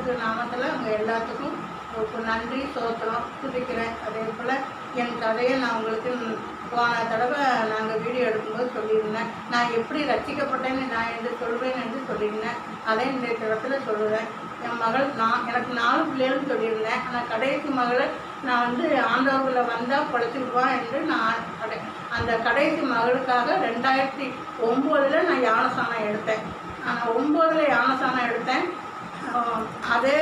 இயேசு நாமத்தில் அவங்க எல்லாத்துக்கும் ஒரு நன்றி சோத்திரம் துதிக்கிறேன். அதே போல் என் கதையை நான் உங்களுக்கு போன தடவை நாங்கள் வீடியோ எடுக்கும்போது சொல்லியிருந்தேன். நான் எப்படி ரசிக்கப்பட்டேன்னு நான் என்று சொல்வேன் என்று சொல்லியிருந்தேன். அதை இந்த இடத்துல சொல்லுவேன். என் மகள் நான் எனக்கு நாலு பிள்ளைகள்னு சொல்லியிருந்தேன். ஆனால் கடைசி மகளை நான் வந்து ஆண்டவர்களை வந்தால் படைச்சிடுவான் என்று நான் கடை அந்த கடைசி மகளுக்காக ரெண்டாயிரத்தி ஒம்போதில் நான் யானசானம் எடுத்தேன். நான் ஒம்போதில் யானசானம் எடுத்தேன். அதே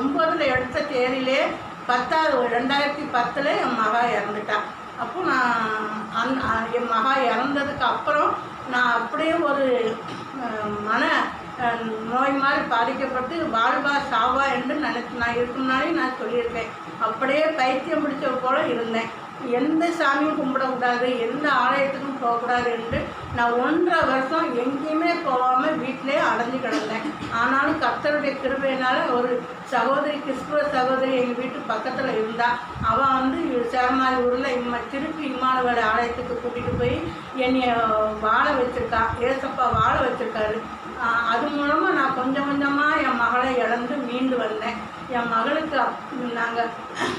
ஒம்பதில் எடுத்த தேதியிலே பத்தாவது ரெண்டாயிரத்தி பத்தில் என் மகா இறந்துட்டான் அப்போ நான் அந் என் மகா இறந்ததுக்கு அப்புறம் நான் அப்படியே ஒரு மன நோய் மாதிரி பாதிக்கப்பட்டு வாழ்வா சாவா என்று நினைச்சு நான் இருக்கும்னாலே நான் சொல்லியிருக்கேன். அப்படியே பைத்தியம் பிடிச்ச போல இருந்தேன். எந்த சாமியும் கும்பிடக்கூடாது எந்த ஆலயத்துக்கும் போகக்கூடாது என்று நான் ஒன்றரை வருஷம் எங்கேயுமே போகாமல் வீட்டிலே அடைஞ்சு கிடந்தேன். ஆனாலும் கர்த்தருடைய கிருபையினால் ஒரு சகோதரி கிறிஸ்துவ சகோதரி எங்கள் வீட்டு பக்கத்தில் இருந்தா அவள் வந்து சேரமாரி ஊரில் இம்ம திருப்பி இம்மானவர் ஆலயத்துக்கு கூட்டிகிட்டு போய் என்னைய வாழ வச்சிருக்கா ஏசப்பா வாழ வச்சுருக்காரு. அது மூலமாக நான் கொஞ்சம் கொஞ்சமாக என் மகளை இழந்து மீண்டு வந்தேன். என் மகளுக்கு நாங்கள்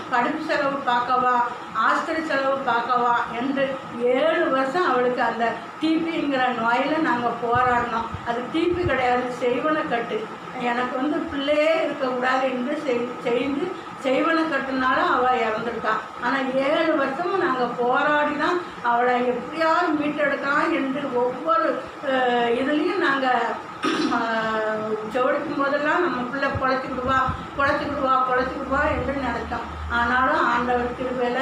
படிப்பு செலவு பார்க்கவா ஹாஸ்டல் செலவு பார்க்கவா என்று ஏழு வருஷம் அவளுக்கு அந்த டிபிங்கிற நோயில் நாங்கள் போராடினோம். அது டிபி கிடையாது செய்வன கட்டு. எனக்கு வந்து பிள்ளையே இருக்கக்கூடாது என்று செய்- செய்து செய்வனை கட்டுனால அவள் இறந்துருக்கா ஆனால் ஏழு வருஷமும் நாங்கள் போராடி தான் அவளை எப்படியாவது மீட்டெடுக்கலாம் என்று ஒவ்வொரு இதுலேயும் நாங்கள் ஜோடிக்கும் போதெல்லாம் நம்ம பிள்ளை பொழைச்சிக்கிடுவா பொழைச்சிக்கிடுவா பொழைச்சிக்கிடுவா என்று நினைத்தோம். ஆனாலும் ஆண்டவர் திருவேல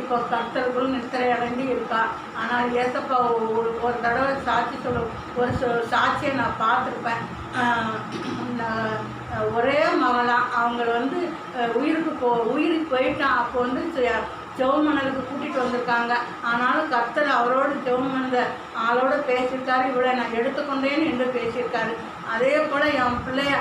இப்போ கர்த்தருக்குள் நித்திரை அடைந்து இருக்கா ஆனால் ஏசப்பா ஒரு ஒரு தடவை சாட்சி சொல்ல ஒரு சாட்சியை நான் பார்த்துருப்பேன். அவங்களாம் அவங்க வந்து உயிருக்கு போ உயிருக்கு போயிட்டான் அப்போ வந்து செ- கூட்டிகிட்டு வந்திருக்காங்க. ஆனாலும் கர்த்தர் அவரோடு ஜெவமனத ஆளோட பேசியிருக்காரு. இவளை நான் எடுத்துக்கொண்டேன்னு என்று பேசியிருக்காரு. அதே போல் என் பிள்ளைய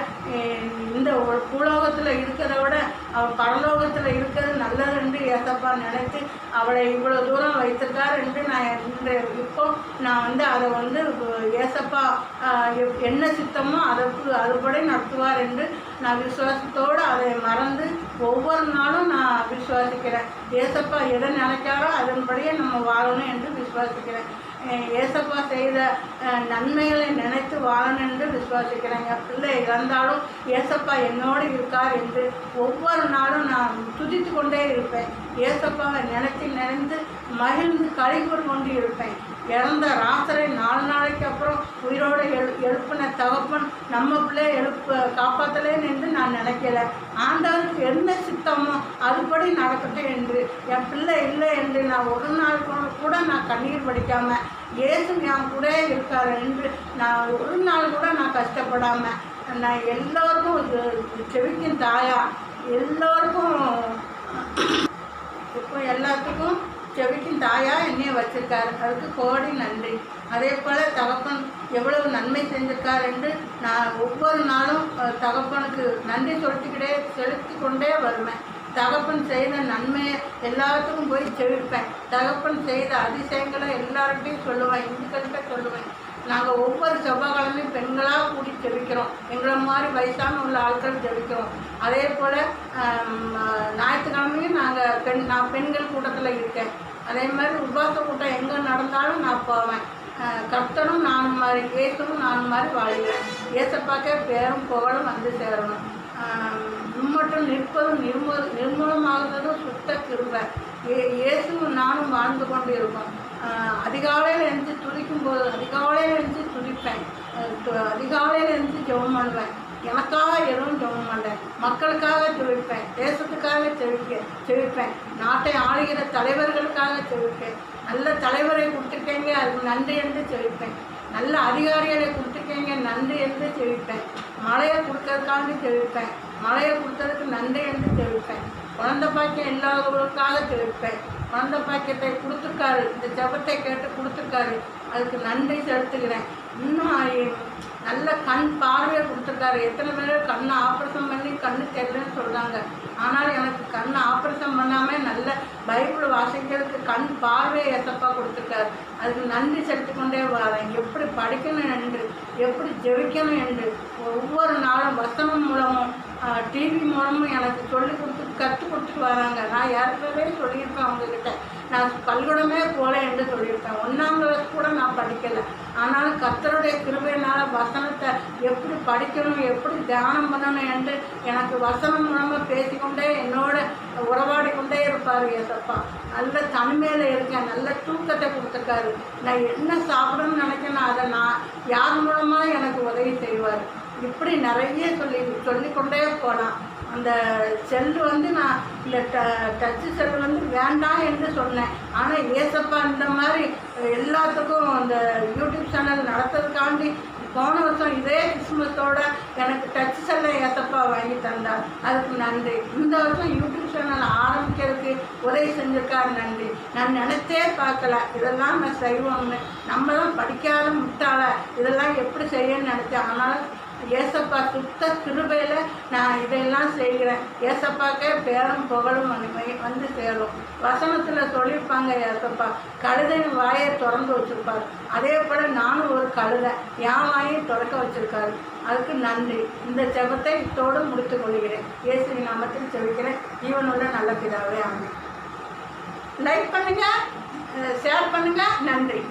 இந்த ஒரு பூலோகத்தில் இருக்கிறத விட அவள் பரலோகத்தில் இருக்கிறது நல்லது என்று ஏசப்பா நினைத்து அவளை இவ்வளோ தூரம் வைத்திருக்கார் என்று நான் இந்த இப்போ நான் வந்து அதை வந்து ஏசப்பா என்ன சித்தமோ அதற்கு அதுபடி நடத்துவார் என்று நான் விசுவாசத்தோடு அதை மறந்து ஒவ்வொரு நாளும் நான் விசுவாசிக்கிறேன். ஏசப்பா எதை நினைச்சாரோ அதன்படியே நம்ம வாழணும் என்று விசுவாசிக்கிறேன். ஏசப்பா செய்த நன்மைகளை நினைத்து வாழணும் என்று விசுவாசிக்கிறேன். என் பிள்ளை இறந்தாலும் ஏசப்பா என்னோடு இருக்கார் என்று ஒவ்வொரு நாளும் நான் துதித்து கொண்டே இருப்பேன். ஏசப்பாவை நினைத்து நினைந்து மகிழ்ந்து கழிவுறு கொண்டு இருப்பேன். இறந்த ராசரை நாலு நாளைக்கு அப்புறம் உயிரோடு எழு எழுப்பின தகப்பன் நம்ம பிள்ளை எழுப்ப காப்பாற்றலேன்னு நின்று நான் நினைக்கல. ஆண்டவருக்கு என்ன சித்தமோ அதுபடி நடக்கட்டும் என்று. என் பிள்ளை இல்லை என்று நான் ஒரு நாள் கூட- கூட நான் கண்ணீர் படிக்காம இயேசு என் கூட இருக்கார் என்று நான் ஒரு நாள் கூட நான் கஷ்டப்படாம நான் எல்லோருக்கும் இது செவிக்கும் தாயா. எல்லோருக்கும் இப்போ எல்லாத்துக்கும் செவிக்கும் தாயா என்னைய வச்சிருக்காரு. அதுக்கு கோடி நன்றி. அதே போல் தகப்பன் எவ்வளவு நன்மை செஞ்சிருக்கார் என்று நான் ஒவ்வொரு நாளும் தகப்பனுக்கு நன்றி சொல்லிக்கிட்டே செலுத்தி கொண்டே வருவேன். தகப்பன் செய்த நன்மையை எல்லாத்துக்கும் போய் செவிப்பேன். தகப்பன் செய்த அதிசயங்களை எல்லார்கிட்டையும் சொல்லுவேன் இந்துக்கள்கிட்ட சொல்லுவேன். நாங்கள் ஒவ்வொரு செவ்வாய்க்கிழமையும் பெண்களாக கூடி ஜெபிக்கிறோம் எங்களை மாதிரி வயசான உள்ள ஆட்கள் ஜெபிக்கிறோம் அதே போல் பெண் நான் பெண்கள் கூட்டத்தில் இருக்கேன். அதே மாதிரி உபாச கூட்டம் எங்கே நடந்தாலும் நான் போவேன். கர்த்தனும் நான் மாதிரி இயேசுவும் நான் மாதிரி வாழ்கிறேன் ஏசப்பாக்கே பேரும் புகழும் வந்து சேரணும். மட்டும் நிற்பதும் நிர்மூல நிர்மூலமாகுறதும் சுத்த கிருவை ஏ இயேசுவும் நானும் வாழ்ந்து கொண்டு இருக்கோம் அதிகாலையில் எழுந்து துடிக்கும் போது அதிகாலையில் எழுந்து துடிப்பேன் அதிகாலையில் எழுந்து ஜெபம் பண்ணுவேன். எனக்காக எதுவும் ஜெபம் மாட்டேன். மக்களுக்காக செவிப்பேன் தேசத்துக்காக செவிக்க செவிப்பேன் நாட்டை ஆளுகிற தலைவர்களுக்காக செவிப்பேன் நல்ல தலைவரை கொடுத்துருக்கேங்க அதுக்கு நன்றி என்று செவிப்பேன் நல்ல அதிகாரிகளை கொடுத்துருக்கேங்க நன்றி என்று செவிப்பேன் மழையை கொடுக்கறதுக்காக செவிப்பேன் மழையை கொடுத்ததுக்கு நன்றி என்று செவிப்பேன் குழந்தை பாக்கியம் இல்லாதவர்களுக்காக செவிப்பேன் குழந்தை பாக்கியத்தை கொடுத்துருக்காரு இந்த ஜபத்தை கேட்டு கொடுத்துருக்காரு. அதுக்கு நன்றி செலுத்துகிறேன். இன்னும் நல்ல கண் பார்வையை கொடுத்துருக்காரு. எத்தனை பேர் கண்ணை ஆப்ரேஷன் பண்ணி கண்ணு தெரியலன்னு சொல்கிறாங்க ஆனால் எனக்கு கண்ணை ஆப்ரேஷன் பண்ணாமல் நல்ல பைபிள் வாசிக்கிறதுக்கு கண் பார்வையை எசப்பா கொடுத்துருக்காரு. அதுக்கு நன்றி செலுத்தி கொண்டே வரேன். எப்படி படிக்கணும் என்று எப்படி ஜெபிக்கணும் என்று ஒவ்வொரு நாளும் வசனம் டிவி மூலமும் எனக்கு சொல்லி கொடுத்து கற்றுக் கொடுத்துட்டு வராங்க. நான் ஏற்கனவே சொல்லியிருப்பேன் அவங்கக்கிட்ட நான் பல்கூடமே போல என்று சொல்லியிருப்பேன். ஒன்றாம் கிளாஸ் கூட நான் படிக்கலை. ஆனாலும் கத்தருடைய கிருபையினால் வசனத்தை எப்படி படிக்கணும் எப்படி தியானம் பண்ணணும் என்று எனக்கு வசனம் மூலமாக பேசிக்கொண்டே என்னோட உறவாடி கொண்டே இருப்பார் ஏசப்பா நல்ல தனிமையில் இருக்கேன். நல்ல தூக்கத்தை கொடுத்துருக்காரு. நான் என்ன சாப்பிடணும்னு நினைக்கிறேனோ அதை நான் யார் மூலமாக எனக்கு உதவி செய்வார்? இப்படி நிறைய சொல்லி சொல்லிக்கொண்டே போகலாம் அந்த செல்லு வந்து நான் இந்த ட டச்சு செல்லு வந்து வேண்டாம் என்று சொன்னேன். ஆனால் ஏசப்பா இந்த மாதிரி எல்லாத்துக்கும் அந்த யூடியூப் சேனல் நடத்துறதுக்காண்டி போன வருஷம் இதே கிறிஸ்மஸோட எனக்கு டச் செல்லை ஏசப்பா வாங்கி தந்தார். அதுக்கு நன்றி. இந்த வருஷம் யூடியூப் சேனல் ஆரம்பிக்கிறதுக்கு உதவி செஞ்சிருக்காரு. நன்றி. நான் நினச்சே பார்க்கல. இதெல்லாம் நான் செய்வோம்னு. நம்மளாம் படிக்காத முட்டாள. இதெல்லாம் எப்படி செய்யணும்னு நினச்சேன். ஆனாலும் ஏசப்பா சுத்த கிருபையில் நான் இதையெல்லாம் செய்கிறேன். ஏசப்பாக்கே பேரும் புகழும் மகிமை வந்து சேரும். வசனத்தில் சொல்லியிருப்பாங்க ஏசப்பா கழுதையின் வாயை திறந்து வச்சிருப்பார். அதே போல் நானும் ஒரு கழுதை என் வாயை திறக்க வச்சிருக்காரு. அதுக்கு நன்றி. இந்த ஜெபத்தை இத்தோடு முடித்துக் கொள்கிறேன். இயேசுவின் நாமத்தில் செவிக்கிறேன் ஜீவனுள்ள நல்ல பிதாவே ஆகும் லைக் பண்ணுங்கள் ஷேர் பண்ணுங்கள் நன்றி.